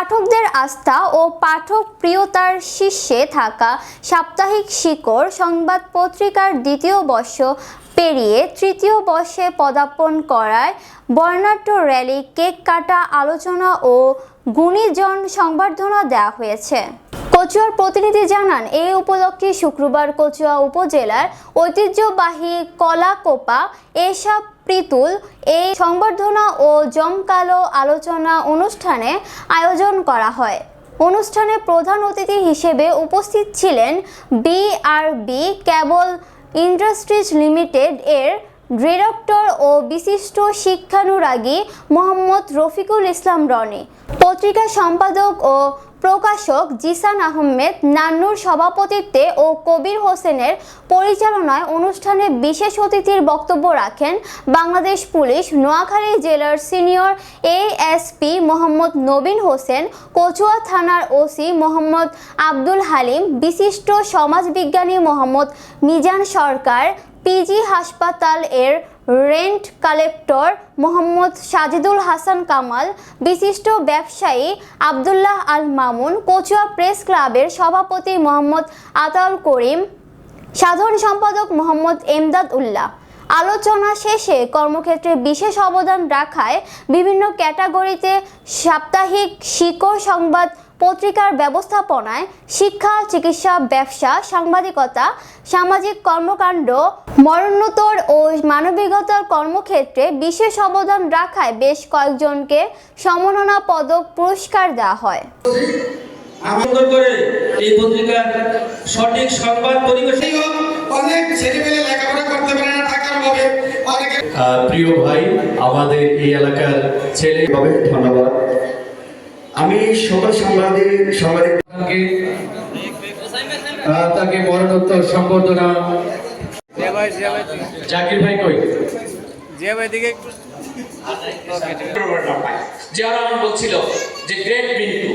পাঠকদের আস্থা ও পাঠক প্রিয়তার শীর্ষে থাকা সাপ্তাহিক শিকড় সংবাদ পত্রিকার দ্বিতীয় বর্ষ পেরিয়ে তৃতীয় বর্ষে পদার্পণ করায় বর্ণাঢ্য র্যালি, কেক কাটা আলোচনা ও গুণীজন সংবর্ধনা দেওয়া হয়েছে। কচুয়ার প্রতিনিধি জানান এই উপলক্ষে শুক্রবার কচুয়া উপজেলার ঐতিহ্যবাহী কলাকোপা এসব প্রীতুল এই সংবর্ধনা ও জমকালো আলোচনা অনুষ্ঠানে আয়োজন করা হয়। অনুষ্ঠানে প্রধান অতিথি হিসেবে উপস্থিত ছিলেন বিআরবি কেবল ইন্ডাস্ট্রিজ লিমিটেড এর ডিরেক্টর ও বিশিষ্ট শিক্ষানুরাগী মোহাম্মদ রফিকুল ইসলাম রনি। পত্রিকা সম্পাদক ও প্রকাশক জিসান আহমেদ নান্নুর সভাপতিত্বে ও কবির হোসেনের পরিচালনায় অনুষ্ঠানে বিশেষ অতিথির বক্তব্য রাখেন বাংলাদেশ পুলিশ, নোয়াখালী জেলার সিনিয়র এএসপি মোহাম্মদ নবীন হোসেন, কচুয়া থানার ওসি মোহাম্মদ আব্দুল হালিম, বিশিষ্ট সমাজবিজ্ঞানী মোহাম্মদ মিজান সরকার পিজি হাসপাতাল এর রেন্ট কালেক্টর মোহাম্মদ সাজিদুল হাসান কামাল, বিশিষ্ট ব্যবসায়ী আবদুল্লাহ আল মামুন, কচুয়া প্রেস ক্লাবের সভাপতি মোহাম্মদ আতাউল করিম, সাধারণ সম্পাদক মোহাম্মদ এমদাদ উল্লাহ। আলোচনা শেষে কর্মক্ষেত্রে বিশেষ অবদান রাখায় বিভিন্ন ক্যাটাগরিতে সাপ্তাহিক শিকড় সংবাদ পত্রিকার ব্যবস্থাপনায় শিক্ষা চিকিৎসা ব্যবসা সাংবাদিকতা সামাজিক কর্মকাণ্ড মরণোত্তর ও মানবিকতার কর্মক্ষেত্রে বিশেষ অবদান রাখায় বেশ কয়েকজনকে সম্মাননা পদক পুরস্কার দেওয়া হয়। সুন্দর করে এই পত্রিকার সঠিক সংবাদ পরিবেশন অনেক ছেলেমেয়ে লেখাপড়া করতে পারে না টাকার অভাবে অনেকে প্রিয় ভাই আমাদের এই এলাকার ছেলে হবে ধন্যবাদ। আমি সকল সাংবাদিক সাংবাদিক তাকে মরণোত্তর সম্বর্ধনা। জাকির ভাই কই? জিয়ারহমান বলছিল যে গ্রেট মিন্টু